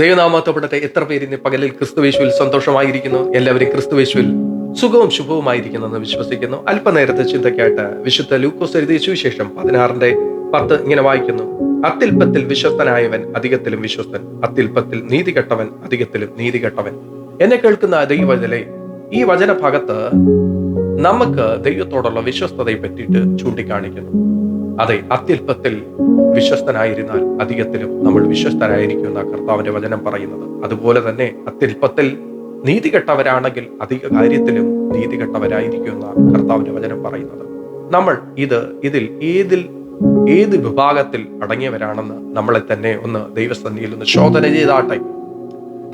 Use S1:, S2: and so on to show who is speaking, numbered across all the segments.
S1: ദൈവനാമത്തപ്പെടട്ടെ എത്ര പേര് ഇന്ന് പകലിൽ ക്രിസ്തുവേശുവിൽ സന്തോഷമായിരിക്കുന്നു? എല്ലാവരും ക്രിസ്തുവേശുവിൽ സുഖവും ശുഭവുമായിരിക്കുന്നു എന്ന് വിശ്വസിക്കുന്നു. അല്പനേരത്തെ ചിന്തയ്ക്കായിട്ട് വിശുദ്ധ ലൂക്കോസ് എഴുതിയ സുവിശേഷം പതിനാറിന്റെ പത്ത് ഇങ്ങനെ വായിക്കുന്നു. അത്തിൽപ്പത്തിൽ വിശ്വസ്തനായവൻ അധികത്തിലും വിശ്വസ്തൻ. അത്തിൽപ്പത്തിൽ നീതി കെട്ടവൻ അധികത്തിലും നീതി കെട്ടവൻ എന്നെ കേൾക്കുന്ന ദൈവജലെ ഈ വചനഭാഗത്ത് നമുക്ക് ദൈവത്തോടുള്ള വിശ്വസ്തതയെ പറ്റിയിട്ട് ചൂണ്ടിക്കാണിക്കുന്നു. അതെ അത്യല്പത്തിൽ വിശ്വസ്തനായിരുന്നാൽ അധികത്തിലും നമ്മൾ വിശ്വസ്തരായിരിക്കുന്ന കർത്താവിന്റെ വചനം പറയുന്നത്. അതുപോലെ തന്നെ അത്യല്പത്തിൽ നീതി കെട്ടവരാണെങ്കിൽ അധിക കാര്യത്തിലും നീതി കെട്ടവരായിരിക്കുന്ന കർത്താവിന്റെ വചനം പറയുന്നത്. നമ്മൾ ഇത് ഇതിൽ ഏതിൽ ഏത് വിഭാഗത്തിൽ അടങ്ങിയവരാണെന്ന് നമ്മളെ തന്നെ ഒന്ന് ദൈവസന്നിധിയിൽ ഒന്ന് ശോധന ചെയ്താട്ടെ.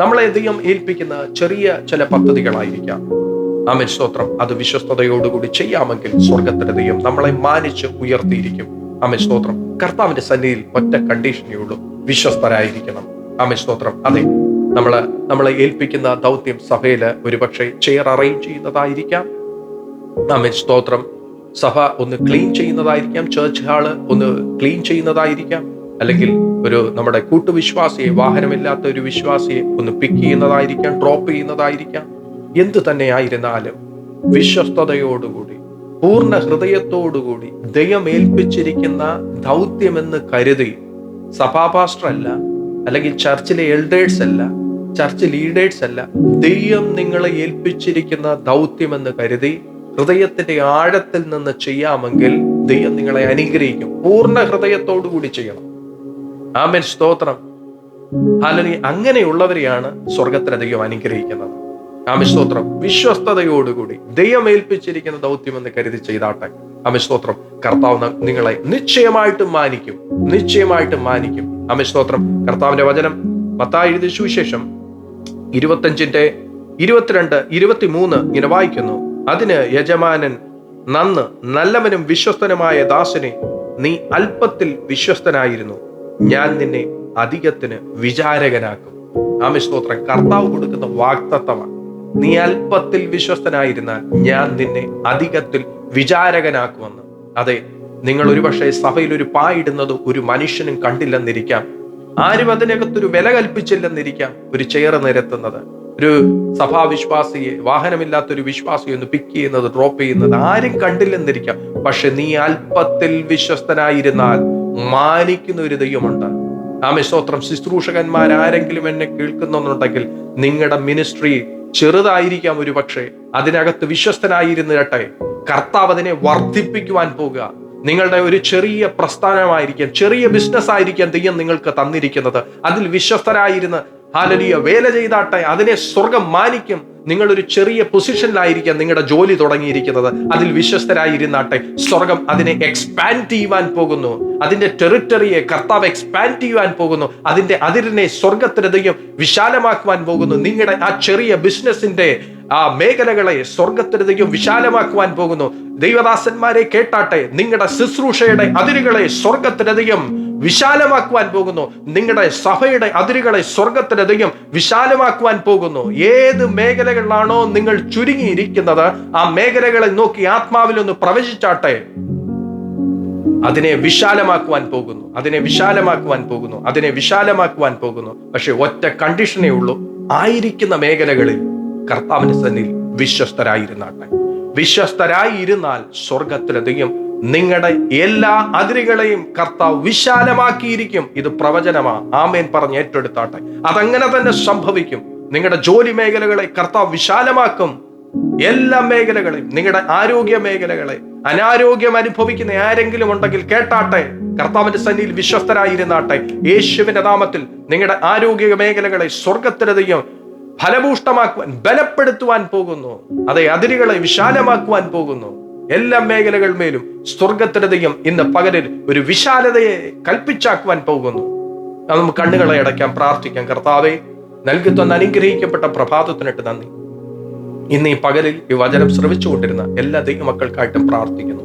S1: നമ്മളെ ദൈവം ഏൽപ്പിക്കുന്ന ചെറിയ ചില പദ്ധതികളായിരിക്കാം. ആമൻ. സ്തോത്രം. അത് വിശ്വസ്തയോടുകൂടി ചെയ്യാമെങ്കിൽ സ്വർഗത്തിന്റെ ദൈവം നമ്മളെ മാനിച്ച് ഉയർത്തിയിരിക്കും. ആമൻ. സ്തോത്രം. കർത്താവിന്റെ സന്നിധിയിൽ ഒറ്റ കണ്ടീഷനേ ഉള്ളൂ. വിശ്വസ്തരായിരിക്കണം. ആമൻ. സ്തോത്രം. അതെ നമ്മളെ നമ്മളെ ഏൽപ്പിക്കുന്ന ദൗത്യം സഭയിൽ ഒരുപക്ഷെ ചെയർ അറേഞ്ച് ചെയ്യുന്നതായിരിക്കാം. ആമൻ. സ്തോത്രം. സഭ ഒന്ന് ക്ലീൻ ചെയ്യുന്നതായിരിക്കാം. ചേർച്ച് ഹാൾ ഒന്ന് ക്ലീൻ ചെയ്യുന്നതായിരിക്കാം. അല്ലെങ്കിൽ ഒരു നമ്മുടെ കൂട്ടുവിശ്വാസിയെ വാഹനമില്ലാത്ത ഒരു വിശ്വാസിയെ ഒന്ന് പിക്ക് ചെയ്യുന്നതായിരിക്കാം ഡ്രോപ്പ് ചെയ്യുന്നതായിരിക്കാം. എന്തു തന്നെയായിരുന്നാലും വിശ്വസ്തയോടുകൂടി പൂർണ ഹൃദയത്തോടുകൂടി ദയമേൽപ്പിച്ചിരിക്കുന്ന ദൗത്യമെന്ന് കരുതി സഭാപാസ്റ്റർ അല്ല അല്ലെങ്കിൽ ചർച്ചിലെ എൽഡേഴ്സ് അല്ല ചർച്ച് ലീഡേഴ്സ് അല്ല ദൈവം നിങ്ങളെ ഏൽപ്പിച്ചിരിക്കുന്ന ദൗത്യമെന്ന് കരുതി ഹൃദയത്തിന്റെ ആഴത്തിൽ നിന്ന് ചെയ്യാമെങ്കിൽ ദൈവം നിങ്ങളെ അനുഗ്രഹിക്കും. പൂർണ ഹൃദയത്തോടു കൂടി ചെയ്യണം. ആമൻ. സ്തോത്രം. അല്ലെങ്കിൽ അങ്ങനെയുള്ളവരെയാണ് സ്വർഗത്തിലെ ദൈവം അനുഗ്രഹിക്കുന്നത്. ആമിസ്തോത്രം വിശ്വസ്തയോടുകൂടി ദൈവം ഏൽപ്പിച്ചിരിക്കുന്ന ദൗത്യമെന്ന് കരുതി ചെയ്താട്ടെ അമിസ്തോത്രം കർത്താവ് നിങ്ങളെ നിശ്ചയമായിട്ടും മാനിക്കും. നിശ്ചയമായിട്ടും മാനിക്കും. അമിസ്തോത്രം കർത്താവിന്റെ വചനം മത്തായി എഴുതിയ സുവിശേഷം ഇരുപത്തഞ്ചിന്റെ ഇരുപത്തിരണ്ട് ഇരുപത്തിമൂന്ന് ഇങ്ങനെ വായിക്കുന്നു. അതിന് യജമാനൻ നന്ന് നല്ലവനും വിശ്വസ്തനുമായ ദാസനെ നീ അല്പത്തിൽ വിശ്വസ്തനായിരുന്നു. ഞാൻ നിന്നെ അധികത്തിന് വിചാരകനാക്കും. ആമിസ്തോത്രം കർത്താവ് കൊടുക്കുന്ന വാക്തത്വമാണ് നീ അല്പത്തിൽ വിശ്വസ്തനായിരുന്നാൽ ഞാൻ നിന്നെ അധികത്തിൽ വിചാരകനാക്കുമെന്ന്. അതെ നിങ്ങൾ ഒരുപക്ഷെ സഭയിൽ ഒരു പായിടുന്നത് ഒരു മനുഷ്യനും കണ്ടില്ലെന്നിരിക്കാം. ആരും അതിനകത്തൊരു വില കൽപ്പിച്ചില്ലെന്നിരിക്കാം. ഒരു ചെയർ നിരത്തുന്നത് ഒരു സഭാവിശ്വാസിയെ വാഹനമില്ലാത്ത ഒരു വിശ്വാസിയെ ഒന്ന് പിക്ക് ചെയ്യുന്നത് ഡ്രോപ്പ് ചെയ്യുന്നത് ആരും കണ്ടില്ലെന്നിരിക്കാം. പക്ഷെ നീ അല്പത്തിൽ വിശ്വസ്തനായിരുന്നാൽ മാനിക്കുന്ന ഒരു ദൈവമുണ്ട്. ആമേ സ്തോത്രം ശുശ്രൂഷകന്മാരാരെങ്കിലും എന്നെ കേൾക്കുന്നുണ്ടെങ്കിൽ നിങ്ങളുടെ മിനിസ്ട്രി ചെറുതായിരിക്കാം ഒരു പക്ഷേ. അതിനകത്ത് വിശ്വസ്തനായിരുന്നിരട്ടെ കർത്താവ് അതിനെ വർദ്ധിപ്പിക്കുവാൻ പോകുക. നിങ്ങളുടെ ഒരു ചെറിയ പ്രസ്ഥാനമായിരിക്കാം ചെറിയ ബിസിനസ് ആയിരിക്കാം ദൈവം നിങ്ങൾക്ക് തന്നിരിക്കുന്നത്. അതിൽ വിശ്വസ്തരായിരുന്ന് ഹാലലിയ വേല ചെയ്താട്ടെ അതിനെ സ്വർഗം മാനിക്കും. നിങ്ങൾ ഒരു ചെറിയ പൊസിഷനിലായിരിക്കാം നിങ്ങളുടെ ജോലി തുടങ്ങിയിരിക്കുന്നത്. അതിൽ വിശ്വസ്തരായിരുന്നാട്ടെ. സ്വർഗം അതിനെ എക്സ്പാൻഡ് ചെയ്യുവാൻ പോകുന്നു. അതിന്റെ ടെറിട്ടറിയെ കർത്താവ് എക്സ്പാൻഡ് ചെയ്യുവാൻ പോകുന്നു. അതിന്റെ അതിരിനെ സ്വർഗത്തിനധികം വിശാലമാക്കുവാൻ പോകുന്നു. നിങ്ങളുടെ ആ ചെറിയ ബിസിനസിന്റെ ആ മേഖലകളെ സ്വർഗത്തിനധികം വിശാലമാക്കുവാൻ പോകുന്നു. ദൈവദാസന്മാരെ കേട്ടാട്ടെ നിങ്ങളുടെ ശുശ്രൂഷയുടെ അതിരുകളെ സ്വർഗത്തിനധികം വിശാലമാക്കുവാൻ പോകുന്നു. നിങ്ങളുടെ സഭയുടെ അതിരുകളെ സ്വർഗത്തിന് ദൈവം വിശാലമാക്കുവാൻ പോകുന്നു. ഏത് മേഖലകളിലാണോ നിങ്ങൾ ചുരുങ്ങിയിരിക്കുന്നത് ആ മേഖലകളെ നോക്കി ആത്മാവിലൊന്ന് പ്രവചിച്ചാട്ടെ അതിനെ വിശാലമാക്കുവാൻ പോകുന്നു. അതിനെ വിശാലമാക്കുവാൻ പോകുന്നു. അതിനെ വിശാലമാക്കുവാൻ പോകുന്നു. പക്ഷെ ഒറ്റ കണ്ടീഷനേ ഉള്ളൂ. ആയിരിക്കുന്ന മേഖലകളിൽ കർത്താവിന്റെ സന്നിധിയിൽ വിശ്വസ്തരായിരുന്നാട്ടെ. വിശ്വസ്തരായി ഇരുന്നാൽ സ്വർഗത്തിലെ ദൈവം നിങ്ങളുടെ എല്ലാ അതിരുകളെയും കർത്താവ് വിശാലമാക്കിയിരിക്കും. ഇത് പ്രവചനമാ. ആമേൻ പറഞ്ഞ് ഏറ്റെടുത്താട്ടെ. അതങ്ങനെ തന്നെ സംഭവിക്കും. നിങ്ങളുടെ ജോലി മേഖലകളെ കർത്താവ് വിശാലമാക്കും. എല്ലാ മേഖലകളെയും നിങ്ങളുടെ ആരോഗ്യ മേഖലകളെ അനാരോഗ്യം അനുഭവിക്കുന്ന ആരെങ്കിലും ഉണ്ടെങ്കിൽ കേട്ടാട്ടെ. കർത്താവിന്റെ സന്നിധിയിൽ വിശ്വസ്തരായിരുന്നാട്ടെ. യേശുവിന്റെ നാമത്തിൽ നിങ്ങളുടെ ആരോഗ്യ മേഖലകളെ സ്വർഗത്തിലെ ദൈവം ഫലഭൂഷ്ടമാക്കുവാൻ ബലപ്പെടുത്തുവാൻ പോകുന്നു. അതെ അതിരുകളെ വിശാലമാക്കുവാൻ പോകുന്നു. എല്ലാ മേഖലകൾ മേലും സ്വർഗത്തിന്റെ ഇന്ന് പകലിൽ ഒരു വിശാലതയെ കൽപ്പിച്ചാക്കുവാൻ പോകുന്നു. നമുക്ക് കണ്ണുകളെ അടയ്ക്കാം പ്രാർത്ഥിക്കാം. കർത്താവെ നൽകി തന്ന അനുഗ്രഹിക്കപ്പെട്ട പ്രഭാതത്തിനിട്ട് നന്ദി. ഇന്ന് ഈ പകലിൽ ഈ വചനം ശ്രമിച്ചുകൊണ്ടിരുന്ന എല്ലാ ദൈവമക്കൾക്കായിട്ടും പ്രാർത്ഥിക്കുന്നു.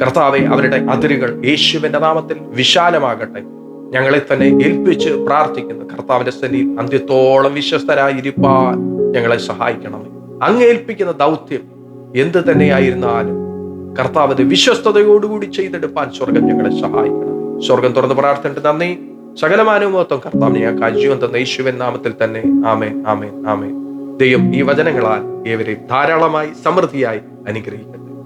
S1: കർത്താവെ അവരുടെ അതിരുകൾ യേശുവിന്റെ നാമത്തിൽ വിശാലമാകട്ടെ. ഞങ്ങളെ തന്നെ ഏൽപ്പിച്ച് പ്രാർത്ഥിക്കുന്നു. കർത്താവിന്റെ സന്നിധിയിൽ അന്ത്യത്തോളം വിശ്വസ്തരായിരിക്കാൻ ഞങ്ങളെ സഹായിക്കണമേ അങ്ങ് ഏൽപ്പിക്കുന്ന ദൗത്യം എന്ത് തന്നെയായിരുന്നാലും കർത്താവിന്റെ വിശ്വസ്തയോടുകൂടി ചെയ്തെടുപ്പാൻ സ്വർഗം ഞങ്ങളെ സഹായിക്കണം. സ്വർഗം തുറന്ന് പ്രാർത്ഥിച്ചിട്ട് നന്ദി. സകലമാനുഭവത്വം കർത്താവിനെ ഞങ്ങൾക്ക് അജീവൻ തന്ന യേശുവൻ നാമത്തിൽ തന്നെ. ആമേ ആമേ ആമേ ദൈവം ഈ വചനങ്ങളാൽ ഏവരെയും ധാരാളമായി സമൃദ്ധിയായി അനുഗ്രഹിക്കും